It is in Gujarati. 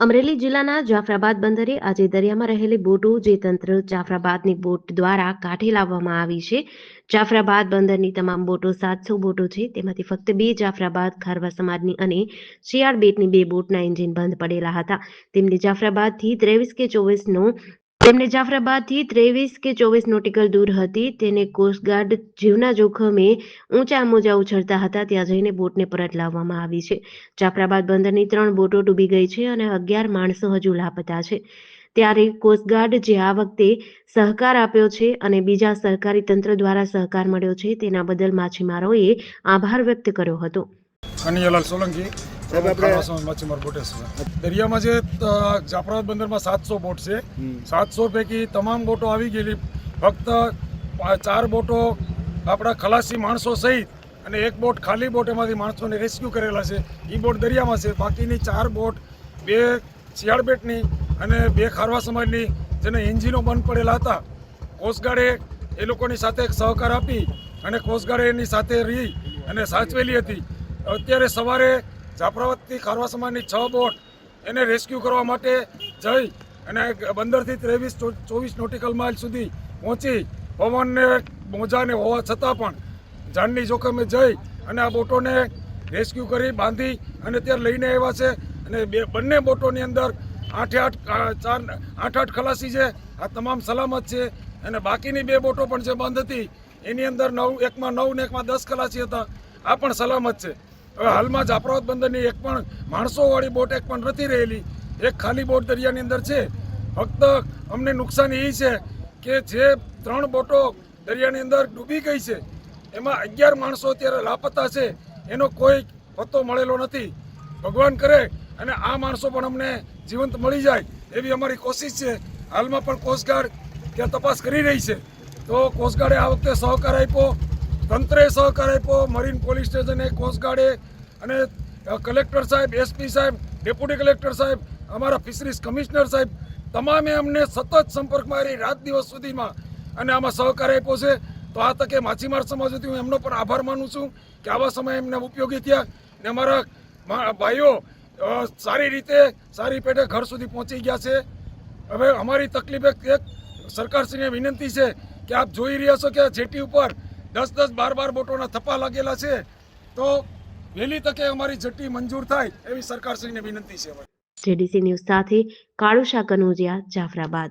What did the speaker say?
અમરેલી જિલ્લાના જાફરાબાદ બંદરે આજે દરિયામાં રહેલી બોટો જે તંત્ર જાફરાબાદની બોટ દ્વારા કાંઠે લાવવામાં આવી છે. જાફરાબાદ બંદરની તમામ બોટો સાતસો બોટો છે. તેમાંથી ફક્ત બે જાફરાબાદ ખારવા સમાજની અને શિયાળ બેટની બે બોટના એન્જિન બંધ પડેલા હતા. તેમને જાફરાબાદથી ત્રેવીસ કે ચોવીસનો તેમને જાફરાબાદથી ત્રેવીસ કે ચોવીસ નોટિકલ દૂર હતી. તેને કોસ્ટગાર્ડ જીવના જોખમે ઊંચા મોજા ઉછળતા હતા. ત્યાં જઈને બોટને પરત લાવવામાં આવી છે. જાફરાબાદ બંદરની ત્રણ બોટો ડૂબી ગઈ છે અને અગિયાર માણસો હજુ લાપતા છે. ત્યારે કોસ્ટગાર્ડ જે આ વખતે સહકાર આપ્યો છે અને બીજા સરકારી તંત્ર દ્વારા સહકાર મળ્યો છે, તેના બદલ માછીમારોએ આભાર વ્યક્ત કર્યો હતો. સાહેબ, આપણે- માછીમાર દરિયામાં જે જાફરાબાદ બંદરમાં સાતસો બોટ છે. સાતસો પૈકી તમામ બોટો આવી ગયેલી. ફક્ત ચાર બોટો આપણા ખલાસી માણસો સહિત અને એક બોટ ખાલી બોટ એમાંથી માણસોને રેસ્ક્યુ કરેલા છે. એ બોટ દરિયામાં છે. બાકીની ચાર બોટ બે શિયાળ બેટની અને બે ખારવા સમાજની જેને એન્જિનો બંધ પડેલા હતા. કોસ્ટગાર્ડે એ લોકોની સાથે એક સહકાર આપી અને કોસ્ટગાર્ડે એની સાથે રહી અને સાચવેલી હતી. અત્યારે સવારે જાફરાબાદથી ખારવા સમાજની છ બોટ એને રેસ્ક્યુ કરવા માટે જઈ અને બંદરથી ત્રેવીસ ચોવીસ નોટિકલ માઇલ સુધી પહોંચી પવનને, મોજાને હોવા છતાં પણ જાનની જોખમે જઈ અને આ બોટોને રેસ્ક્યુ કરી બાંધી અને ત્યારે લઈને આવ્યા છે અને બે, બંને બોટોની અંદર આઠે આઠ ચાર આઠ આઠ ખલાસી છે, આ તમામ સલામત છે અને બાકીની બે બોટો પણ જે બંધ હતી એની અંદર નવ, એકમાં નવ ને એકમાં દસ ખલાસી હતા, આ પણ સલામત છે. હવે હાલમાં જાફરાબાદ બંદરની એક પણ માણસોવાળી બોટ એક પણ નથી રહેલી. એક ખાલી બોટ દરિયાની અંદર છે. ફક્ત અમને નુકસાની એ છે કે જે ત્રણ બોટો દરિયાની અંદર ડૂબી ગઈ છે, એમાં અગિયાર માણસો અત્યારે લાપતા છે, એનો કોઈ પત્તો મળેલો નથી. ભગવાન કરે અને આ માણસો પણ અમને જીવંત મળી જાય એવી અમારી કોશિશ છે. હાલમાં પણ કોસ્ટગાર્ડ ત્યાં તપાસ કરી રહી છે. તો કોસ્ટગાર્ડે આ વખતે સહકાર આપ્યો. તંત્રે સહકાર આપ્યો, મરીન પોલીસ સ્ટેશને કોસ્ટગાર્ડે અને કલેક્ટર સાહેબ, એસપી સાહેબ, ડેપ્યુટી કલેક્ટર સાહેબ, અમારા ફિશરીઝ કમિશનર સાહેબ, તમામે અમને સતત સંપર્કમાં રહી રાત દિવસ સુધીમાં અને આમાં સહકાર આપ્યો છે. તો આ તકે માછીમાર સમાજ હતી હું એમનો પણ આભાર માનું છું કે આવા સમયે એમને ઉપયોગી થયા ને અમારા ભાઈઓ સારી રીતે સારી પેટે ઘર સુધી પહોંચી ગયા છે. હવે અમારી તકલીફ એક સરકારશ્રીને વિનંતી છે કે આપ જોઈ રહ્યા છો કે જેટી ઉપર દસ દસ બાર બાર બોટોના થપ્પા લાગેલા છે. તો વહેલી તકે અમારી જટ્ટી મંજૂર થાય એવી સરકારશ્રીને વિનંતી છે. જેડીસી ન્યૂઝ સાથે કાળુશા કનોજિયા જાફરાબાદ.